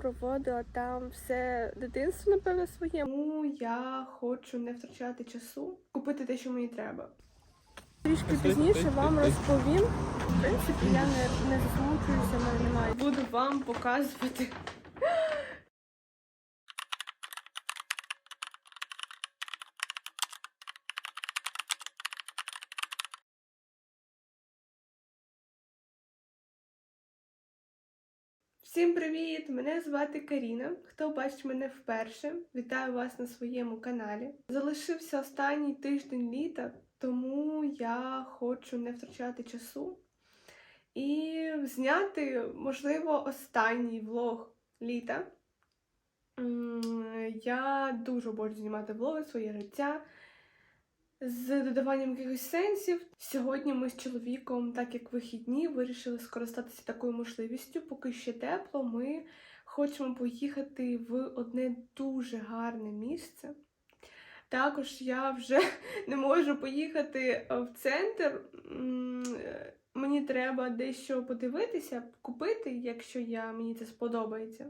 проводила там все дитинство, напевно, своє. Тому я хочу не втрачати часу, купити те, що мені треба. Трішки пізніше вам розповім. В принципі, я не, не засмучуюся, мене немає. Буду вам показувати. Всім привіт! Мене звати Каріна. Хто бачить мене вперше, вітаю вас на своєму каналі. Залишився останній тиждень літа, тому я хочу не втрачати часу і зняти, можливо, останній влог літа. Я дуже хочу знімати влоги, своє життя з додаванням якихось сенсів. Сьогодні ми з чоловіком, так як вихідні, вирішили скористатися такою можливістю. Поки ще тепло, ми хочемо поїхати в одне дуже гарне місце. Також я вже не можу поїхати е, в центр. Е, Мені треба дещо подивитися, купити, якщо я, мені це сподобається.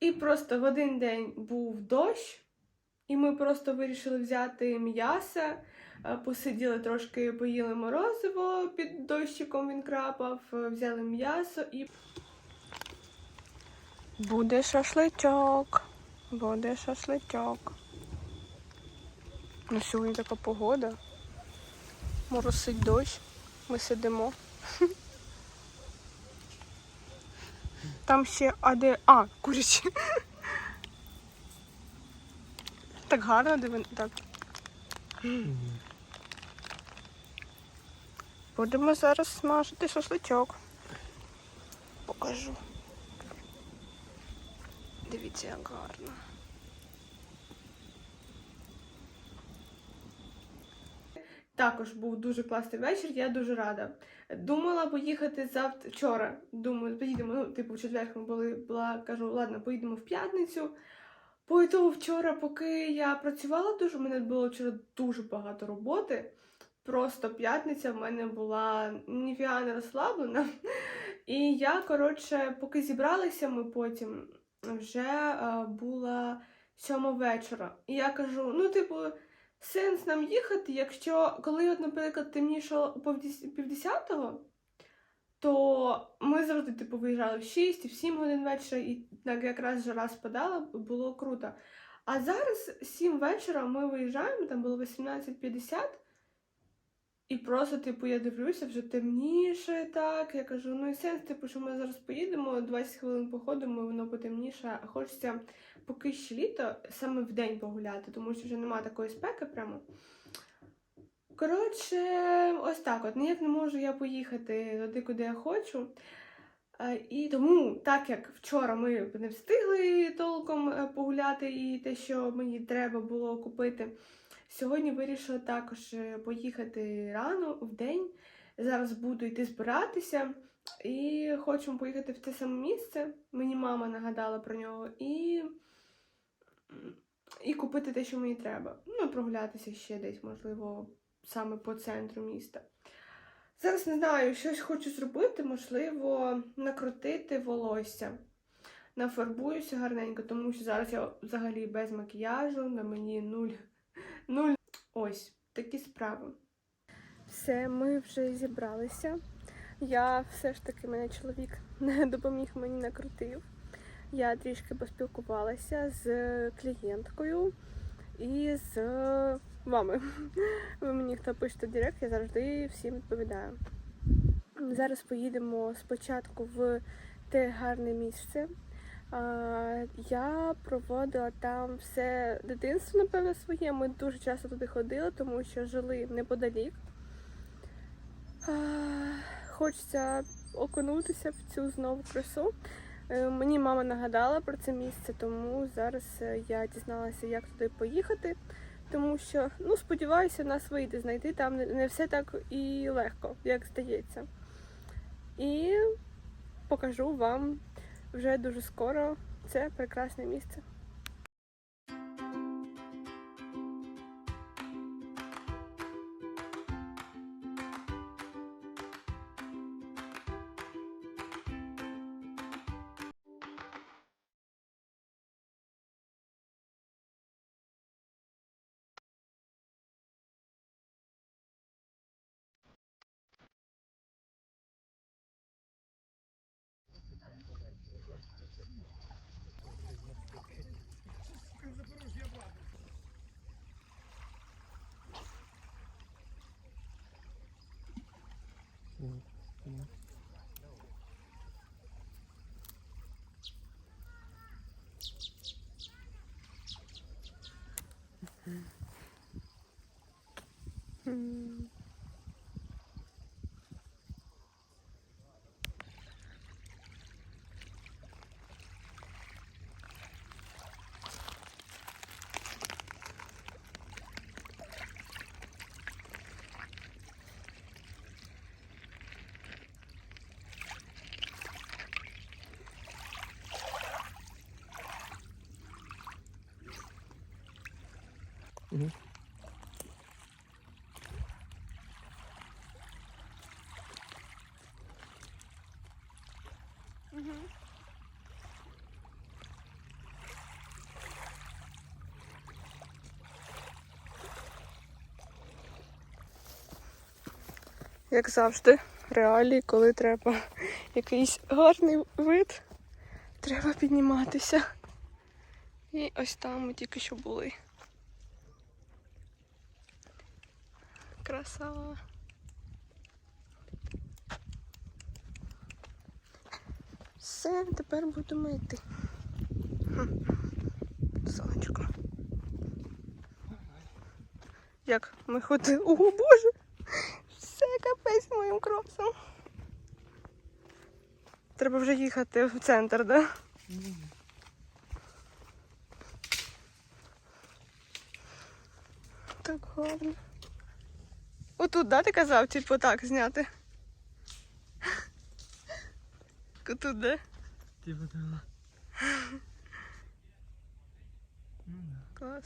І просто в один день був дощ, і ми просто вирішили взяти м'ясо, е, посиділи трошки, поїли морозиво під дощиком він крапав, е, взяли м'ясо і. Буде шашличок. Буде шашличок. Ну, сьогодні така погода. Моросить дощ. Ми сидимо. Там ще а де. А, курячі. Так гарно диви. Так. Будемо зараз смажити шашличок. Покажу. Дивіться, як гарно. Також був дуже класний вечір, я дуже рада. Думала поїхати завтра вчора. Думаю, поїдемо, ну, типу, в четвер ми були, була, кажу, ладно, поїдемо в п'ятницю. По ітогу вчора, поки я працювала дуже, у мене було вчора дуже багато роботи. Просто п'ятниця в мене була ніфіга розслаблена. І я, коротше, поки зібралися ми потім, вже е, була сьома вечора. І я кажу: ну, типу, сенс нам їхати, якщо коли, от, наприклад, півдес- півдесятого, то ми завжди типу, виїжджали в 6 і в 7 годин вечора, і так якраз жара спадала, було круто. А зараз 7 вечора ми виїжджаємо, там було 18.50, і просто, типу, я дивлюся, вже темніше так. Я кажу, ну і сенс, типу, що ми зараз поїдемо, 20 хвилин походимо, воно потемніше, а хочеться поки ще літо саме в день погуляти, тому що вже немає такої спеки прямо. Коротше, ось так от. Ніяк не можу я поїхати туди, куди я хочу. Е, І тому, так як вчора ми не встигли толком е, погуляти і те, що мені треба було купити, сьогодні вирішила також е, поїхати рано в день. Зараз буду йти збиратися і хочемо поїхати в те саме місце. Мені мама нагадала про нього, і, і купити те, що мені треба. Ну, прогулятися ще десь, можливо, саме по центру міста. Зараз не знаю, щось хочу зробити, можливо, накрутити волосся. Нафарбуюся гарненько, тому що зараз я взагалі без макіяжу, на мені нуль. нуль. Ось, такі справи. Все, ми вже зібралися. Я все ж таки, мене чоловік не допоміг мені накрутив. Я трішки поспілкувалася з клієнткою і з вами. Ви мені хто пишете директ, я завжди всім відповідаю. Зараз поїдемо спочатку в те гарне місце. Я проводила там все дитинство, напевно, своє. Ми дуже часто туди ходили, тому що жили неподалік. Хочеться окунутися в цю знову красу. Е, Мені мама нагадала про це місце, тому зараз е, я дізналася, як туди поїхати. Тому що, ну, сподіваюся, нас вийде знайти. Там не- все так і легко, як здається. І покажу вам вже дуже скоро це прекрасне місце. 嗯。嗯。Як завжди, реалії, коли треба якийсь гарний вид, треба підніматися. І ось там ми тільки що були. Краса. Все, тепер будемо йти. Сонечко. Як ми ходили? О, Боже! Капець моїм кросом. Треба вже їхати в центр, да? Так гарно. Отут, да, ти казав, типу так зняти? Тут, да? Типа того. Ну да.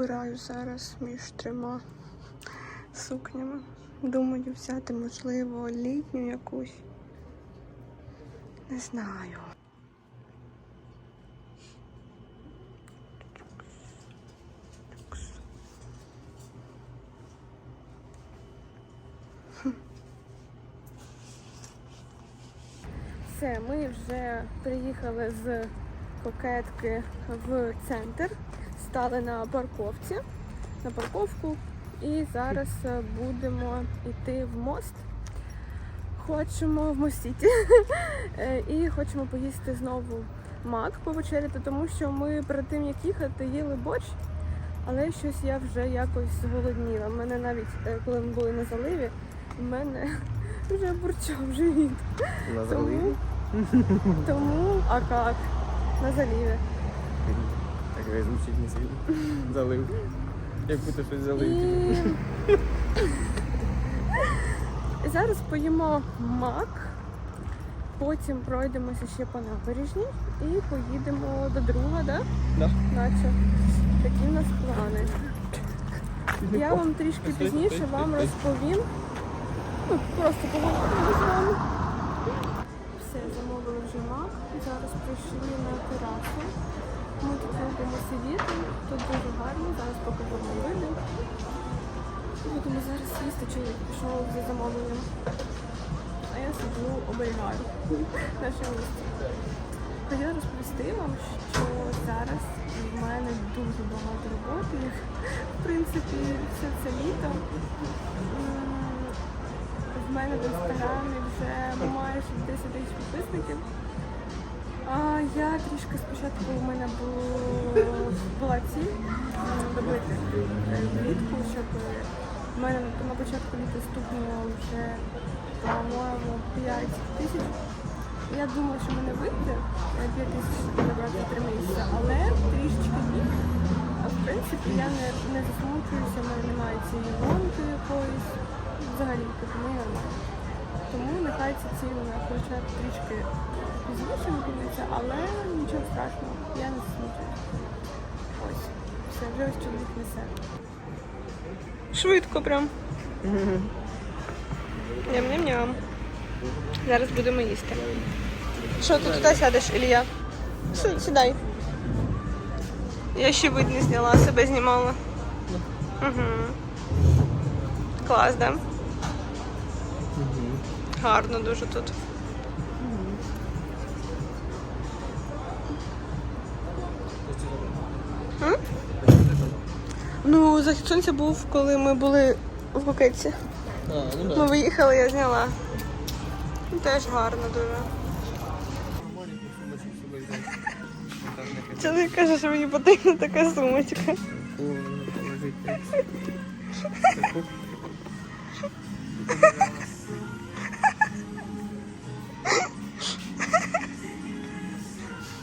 Обираю зараз між трьома сукнями. Думаю взяти, можливо, літню якусь. Не знаю. Все, ми вже приїхали з кокетки в центр, стали на парковці, на парковку і зараз е, будемо йти в мост. Хочемо в мостіті Е, і хочемо поїсти знову мак повечеряти, тому що ми перед тим як їхати їли борщ, але щось я вже якось зголодніла. У мене навіть е, коли ми були на заливі, в мене вже бурчав живіт. На Тому, тому, а як? На заливі. Так і не світ. Залив. Як будто щось залив. І... Зараз поїмо мак, потім пройдемося ще по набережній і поїдемо до друга, да? Да. Наче. Такі в нас плани. Я вам трішки пізніше вам розповім. Ну, просто поговоримо з вами. Все, замовили вже мак. Зараз прийшли на терасу. Ми тут будемо сидіти. Тут дуже гарно. Зараз покажу вам види. Будемо зараз їсти, чоловік пішов за замовленням. А я сиджу, оберігаю наше місце. Хотіла розповісти вам, що зараз в мене дуже багато роботи. В принципі, все це літо. В мене в інстаграмі вже майже 10 тисяч підписників. А я трішки спочатку у мене було, була ціль м, добити е, влітку, щоб в мене на- початку літа стукнуло вже, по-моєму, 5 тисяч. Я думала, що мене вийде е, 5 тисяч набрати 3 місяці, але трішечки ні. В принципі я не, не засмучуюся, в мене немає цієї гонки якоїсь. Взагалі, мені нормально. Тому нехай ціль вона хоча б трішки пізніше виконується, але нічого страшного, я не засмучуюся. Ось, все, вже ось чоловік несе. Швидко прям. Ням-ням-ням. Зараз будемо їсти. Що ти туди сядеш, Ілля? Сідай. Я ще вид не зняла, себе знімала. Угу. Клас, да? Гарно дуже тут. М? Ну, захід сонця був, коли ми були в Букетці. А, ну Ми виїхали, я зняла. Ну, Теж гарно дуже. Чоловік каже, що мені потрібна така сумочка.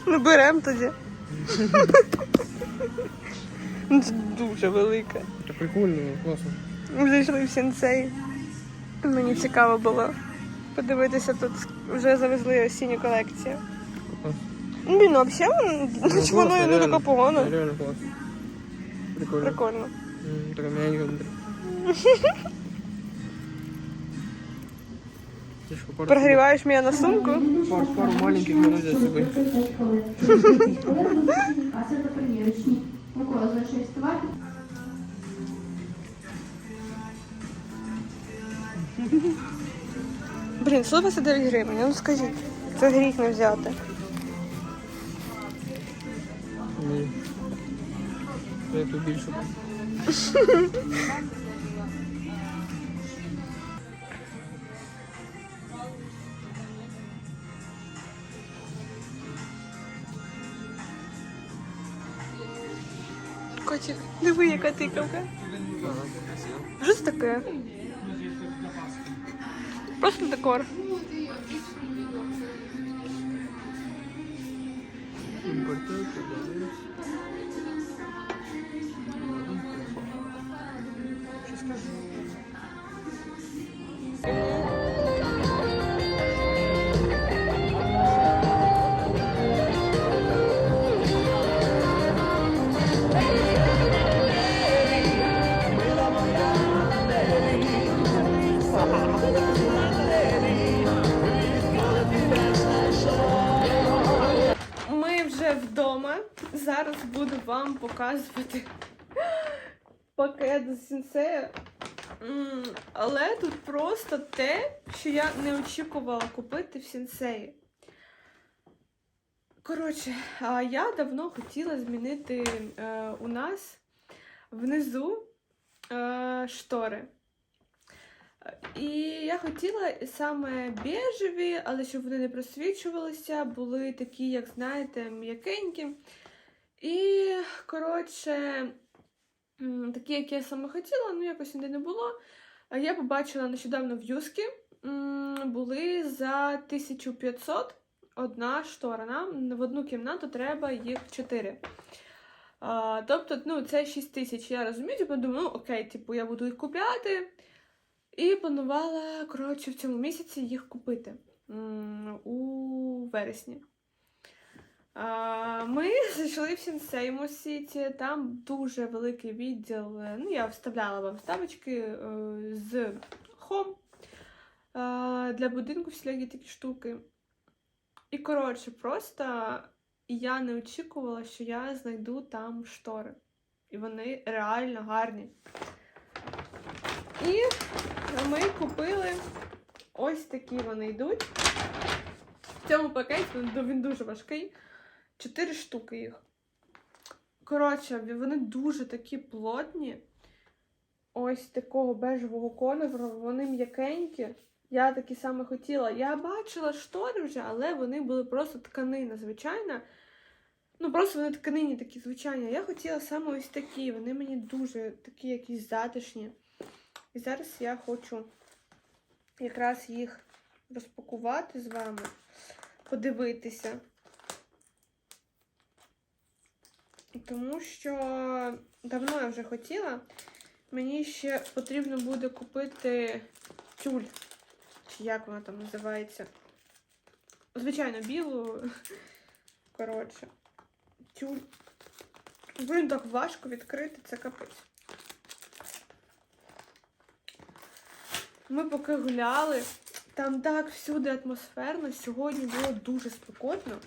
Ну берем тоді. Ну, Це дуже велике. Це прикольно, класно. Ми зайшли в сенсей. Мені цікаво було подивитися тут. Вже завезли осінню колекцію. Ну, Блін, ну, взагалі, Ну, воно і не таке погано. Реально класно. Прикольно. Прикольно. М, Така м'ягенька внутрі. Прогріваєш мене на сумку. Пару, пару маленьких залишайся ставати. Блін, 129 гривень, ну скажіть. Це гріх не взяти. Ні. Я тут більше. Котик, диви, яка тикавка. Що таке? Просто декор. Імпортуйте, показувати пакет з сінсею. Але тут просто те, що я не очікувала купити в сінсеї. Коротше, я давно хотіла змінити е, у нас внизу е, штори. І я хотіла саме бежеві, але щоб вони не просвічувалися, були такі, як знаєте, м'якенькі. І, коротше, такі, як я саме хотіла, ну якось ніде не було. Я побачила нещодавно в Юскі, були за 1500 одна штора. Нам в одну кімнату треба їх 4. А, тобто, ну, це 6 тисяч. Я розумію, типу, думаю, ну окей, типу, я буду їх купляти. І планувала, коротше, в цьому місяці їх купити у вересні. Ми зайшли в Сінсейму Сіті, там дуже великий відділ. е, Ну, я вставляла вам ставочки е, з хом е, для будинку всілякі такі штуки. І, коротше, просто я не очікувала, що я знайду там штори. І вони реально гарні. І ми купили ось такі вони йдуть. В цьому пакеті він дуже важкий. Чотири штуки їх. Коротше, вони дуже такі плотні. Ось такого бежевого кольору, вони м'якенькі. Я такі саме хотіла. Я бачила штори вже, але вони були просто тканина, звичайна. Ну, просто вони тканині такі звичайні. Я хотіла саме ось такі. Вони мені дуже такі якісь затишні. І зараз я хочу якраз їх розпакувати з вами, подивитися. Тому що давно я вже хотіла. Мені ще потрібно буде купити тюль. Чи як вона там називається? Звичайно, білу. Коротше, тюль. Блін, так важко відкрити, це капець. Ми поки гуляли, там так всюди атмосферно. Сьогодні було дуже спекотно.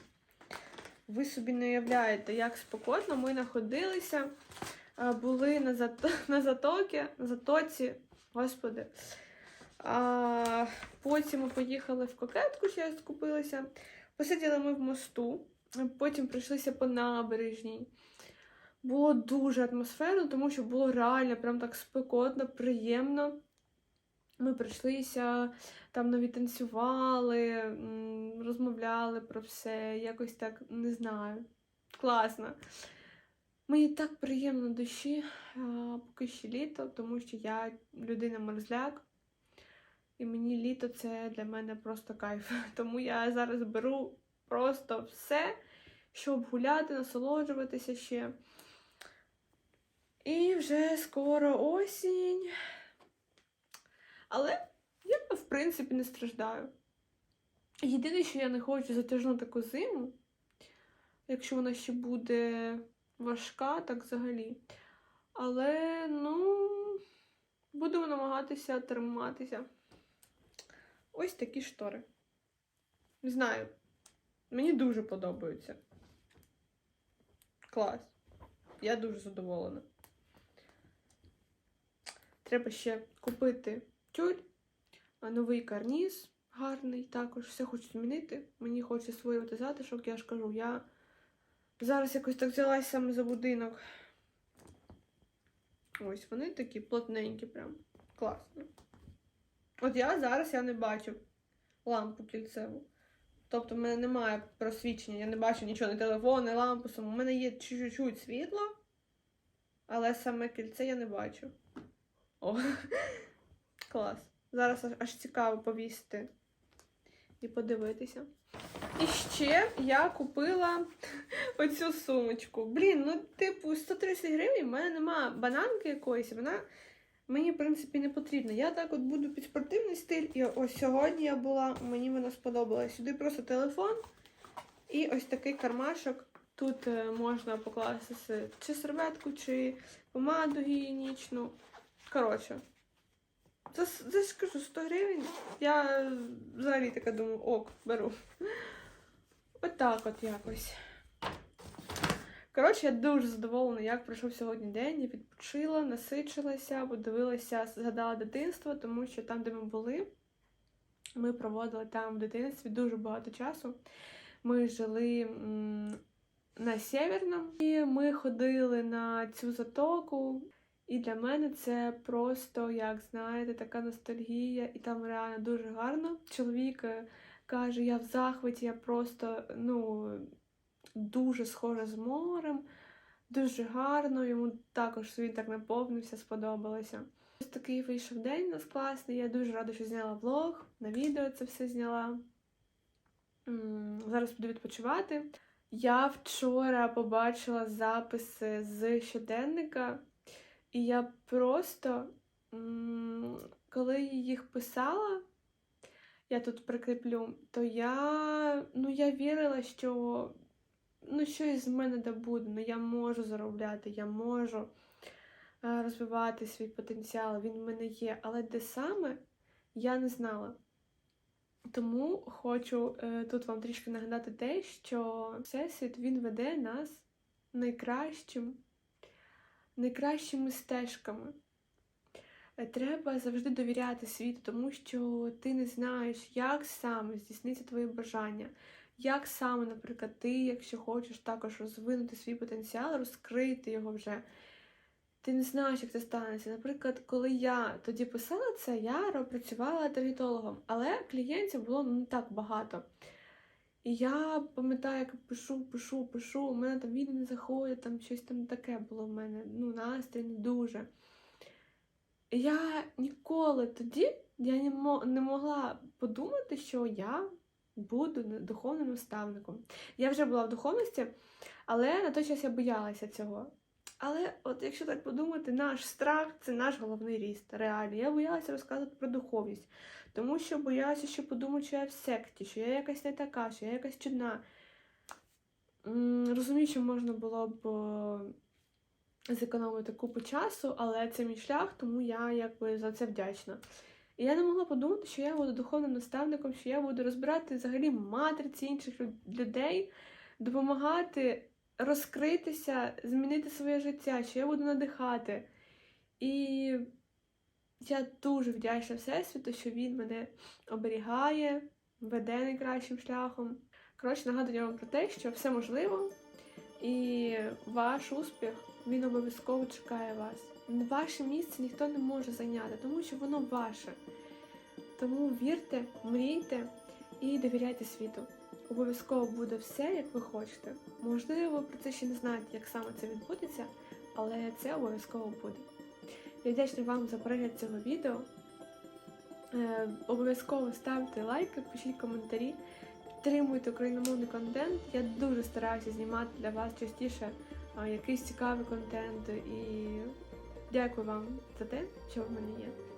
Ви собі не уявляєте, як спекотно. Ми знаходилися, були на, зато... на затокі, на затоці, господи. А, потім ми поїхали в кокетку, ще я скупилася. Посиділи ми в мосту, потім прийшлися по набережній. Було дуже атмосферно, тому що було реально прям так спекотно, приємно. Ми прийшлися, там навіть танцювали, розмовляли про все, якось так не знаю. Класно. Мені так приємно душі, поки ще літо, тому що я людина мерзляк. І мені літо це для мене просто кайф. Тому я зараз беру просто все, щоб гуляти, насолоджуватися ще. І вже скоро осінь. Але я, в принципі, не страждаю. Єдине, що я не хочу затяжну таку зиму, якщо вона ще буде важка, так взагалі. Але, ну, будемо намагатися триматися. Ось такі штори. Знаю. Мені дуже подобаються. Клас. Я дуже задоволена. Треба ще купити тюль, новий карніз гарний також. Все хочу змінити. Мені хочеться створювати затишок, я ж кажу, я зараз якось так взялась саме за будинок. Ось вони такі плотненькі, прям. Класно. От я зараз я не бачу лампу кільцеву. Тобто в мене немає просвічення, я не бачу нічого, ні телефон, ні лампу. У мене є чуть-чуть світло, але саме кільце я не бачу. О, клас. Зараз аж, цікаво повісити і подивитися. І ще я купила оцю сумочку. Блін, ну, типу, 130 гривень, в мене нема бананки якоїсь, вона мені, в принципі, не потрібна. Я так от буду під спортивний стиль, і ось сьогодні я була, мені вона сподобалась. Сюди просто телефон і ось такий кармашок. Тут е, можна покласти чи серветку, чи помаду гігієнічну. Коротше. С- за ж 100 гривень. Я взагалі така думаю, ок, беру. Отак от якось. Коротше, я дуже задоволена, як пройшов сьогодні день. Я відпочила, насичилася, подивилася, згадала дитинство, тому що там, де ми були, ми проводили там в дитинстві дуже багато часу. Ми жили м, на Сєвєрному, і ми ходили на цю затоку. І для мене це просто, як знаєте, така ностальгія, і там реально дуже гарно. Чоловік е, каже, я в захваті, я просто ну, дуже схожа з морем, дуже гарно. Йому також він так наповнився, сподобалося. Ось такий вийшов день у нас класний. Я дуже рада, що зняла влог, на відео це все зняла. Зараз буду відпочивати. Я вчора побачила записи з щоденника, і я просто, коли їх писала, я тут прикріплю, то я, ну, я вірила, що ну, щось з мене да буде, ну, я можу заробляти, я можу е, розвивати свій потенціал, він в мене є, але де саме я не знала. Тому хочу е, тут вам трішки нагадати те, що Всесвіт він веде нас найкращим, найкращими стежками. Е, Треба завжди довіряти світу, тому що ти не знаєш, як саме здійсниться твоє бажання, як саме, наприклад, ти, якщо хочеш також розвинути свій потенціал, розкрити його вже. Ти не знаєш, як це станеться. Наприклад, коли я тоді писала це, я працювала таргетологом, але клієнтів було ну, не так багато. І я пам'ятаю, як пишу, пишу, пишу, у мене там відео не заходять, там щось там таке було в мене, ну, настрій не дуже. Я ніколи тоді я не могла подумати, що я буду духовним наставником. Я вже була в духовності, але на той час я боялася цього. Але от якщо так подумати, наш страх це наш головний ріст. Реально. Я боялася розказувати про духовність, тому що боялася, що подумають, що я в секті, що я якась не така, що я якась чудна. Розумію, що можна було б е, зекономити купу часу, але це мій шлях, тому я якби за це вдячна. І я не могла подумати, що я буду духовним наставником, що я буду розбирати взагалі матриці інших людей, допомагати розкритися, змінити своє життя, що я буду надихати. І я дуже вдячна Всесвіту, що він мене оберігає, веде найкращим шляхом. Коротше, нагадую вам про те, що все можливо, і ваш успіх він обов'язково чекає вас. Ваше місце ніхто не може зайняти, тому що воно ваше. Тому вірте, мрійте і довіряйте світу. Обов'язково буде все, як ви хочете. Можливо, ви про це ще не знаєте, як саме це відбудеться, але це обов'язково буде. Я вдячна вам за перегляд цього відео. Е, обов'язково ставте лайки, пишіть коментарі, підтримуйте україномовний контент. Я дуже стараюся знімати для вас частіше якийсь цікавий контент. І дякую вам за те, що в мене є.